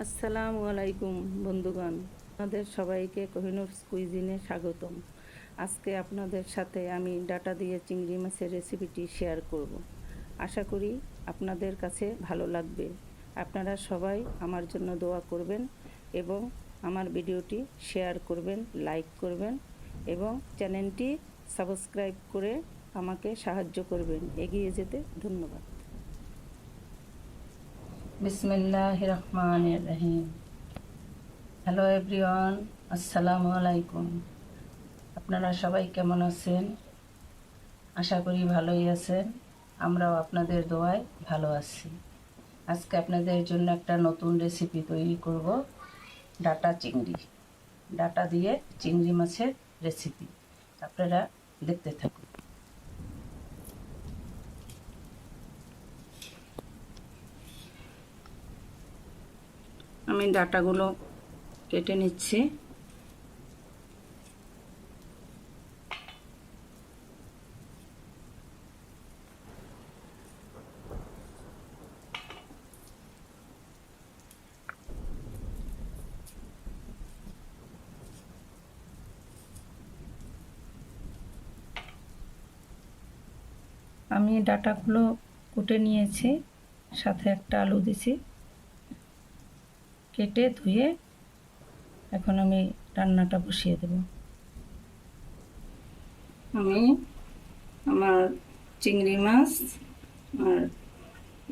আসসালামু আলাইকুম, বন্ধুগণ। আপনাদের সবাইকে কোহিনুর কুইজিনে স্বাগতম। আজকে আপনাদের সাথে আমি ডাটা দিয়ে চিংড়ি মাছের রেসিপিটি শেয়ার করব। আশা করি আপনাদের কাছে ভালো লাগবে। আপনারা সবাই আমার জন্য দোয়া করবেন এবং আমার ভিডিওটি শেয়ার করবেন, লাইক করবেন এবং চ্যানেলটি সাবস্ক্রাইব করে আমাকে সাহায্য করবেন। এগিয়ে যেতে ধন্যবাদ। বিসমিল্লাহ রহমান রহিম হ্যালো এভরিওয়ান আসসালামু আলাইকুম। আপনারা সবাই কেমন আছেন? আশা করি ভালোই আছেন, আমরাও আপনাদের দোয়ায় ভালো আছি। আজকে আপনাদের জন্য একটা নতুন রেসিপি তৈরি করব, ডাটা চিংড়ি। ডাটা দিয়ে চিংড়ি মাছের রেসিপি আপনারা দেখতে থাকুন। আমি ডাটাগুলো কেটে নিচ্ছি। আমি ডাটাগুলো কুটে নিয়েছি সাথে একটা আলু দিছি। কেটে ধুয়ে এখন আমি রান্নাটা বসিয়ে দেব। আমি আমার চিংড়ি মাছ আর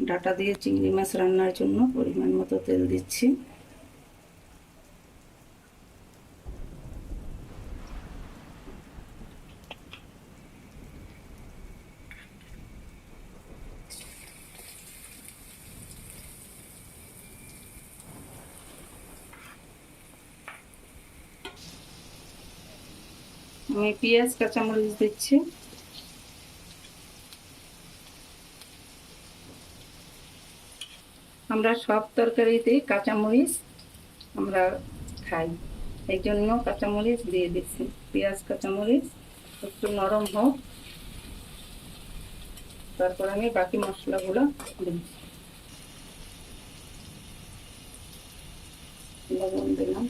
ডাটা দিয়ে চিংড়ি মাছ রান্নার জন্য পরিমাণ মতো তেল দিচ্ছি। আমি পেঁয়াজ, কাঁচামরিচ দিচ্ছি। আমরা সব তরকারিতেই কাঁচামরিচ আমরা খাই। এই জন্য কাঁচামরিচ দিয়ে দিচ্ছি। পেঁয়াজ, কাঁচামরিচ একটু নরম হোক। তারপর আমি বাকি মশলাগুলো দিচ্ছি। লবণ দিলাম।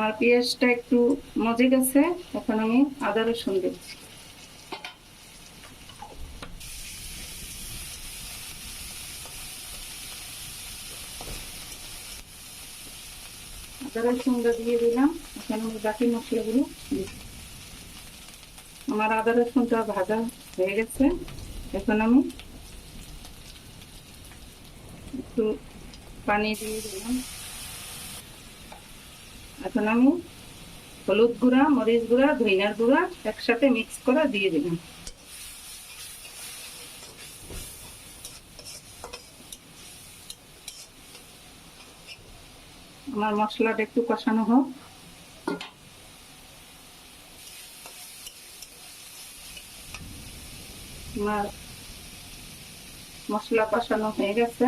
আমার পেঁয়াজটা একটু মজে গেছে, এখন আমি আদা রসুন দিচ্ছি। আদা রসুনটা দিয়ে দিলাম, এখন আমি বাকি মশলাগুলো আমার আদা রসুনটা ভাজা হয়ে গেছে, এখন আমি একটু পানি দিয়ে দিলাম। এখন আমি হলুদ গুঁড়া, মরিচ গুঁড়া ধইনার গুঁড়া একসাথে মিক্স করা দিয়ে দিলাম আমার মশলাটা একটু কষানো হোক। আমার মশলা কষানো হয়ে গেছে।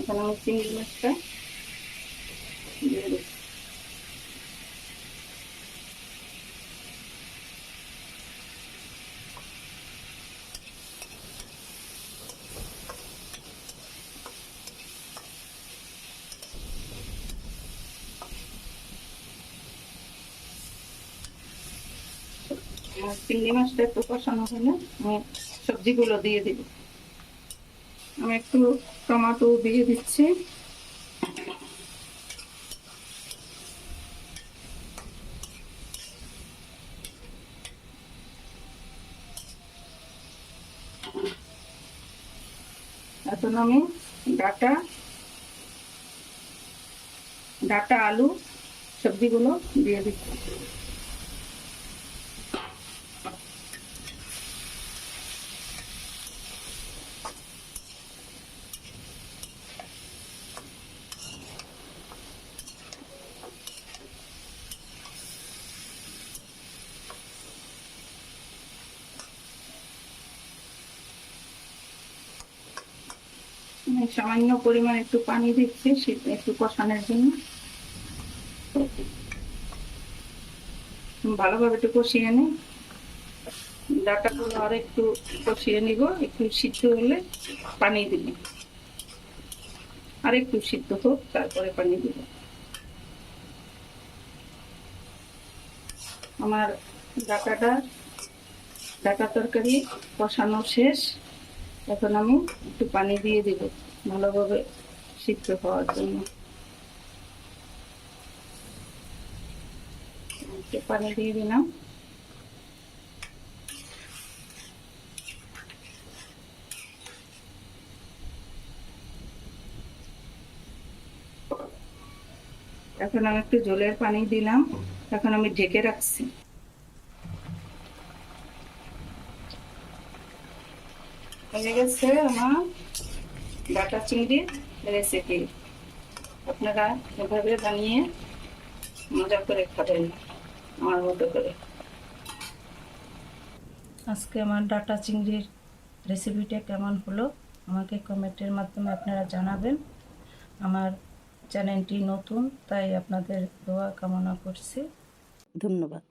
এখন আমি চিংড়ি মাছটা দিয়ে দিচ্ছি। চিংড়ি মাছটা একটু কষানো হলে আমি সবজিগুলো দিয়ে দিব। আমি একটু টমেটো দিয়ে দিচ্ছি। এখন আমি ডাটা ডাটা আলু, সবজিগুলো দিয়ে দিচ্ছি। সামান্য পরিমাণ একটু পানি দিচ্ছি একটু কষানোর জন্য। ভালোভাবে একটু কষিয়ে নিই ডাটাগুলো আর একটু কষিয়ে নিব, একটু সিদ্ধ হলে পানি দিবি। আর একটু সিদ্ধ হোক, তারপরে পানি দিব। আমার ডাটাটা, ডাটা তরকারি কষানো শেষ। এখন আমি একটু পানি দিয়ে দিব, ভালোভাবে সিদ্ধ হওয়ার জন্য। একটু পানি দিয়ে দিলাম। এখন আমি একটু জলের পানি দিলাম। এখন আমি ঢেকে রাখছি। হয়ে গেছে আমার ডাটা চিংড়ির রেসিপি আপনারা এভাবে বানিয়ে মজা করে খাবেন আমার মতো করে। আজকে আমার ডাটা চিংড়ির রেসিপিটা কেমন হলো আমাকে কমেন্টের মাধ্যমে আপনারা জানাবেন। আমার চ্যানেলটি নতুন তাই আপনাদের দোয়া কামনা করছি। ধন্যবাদ।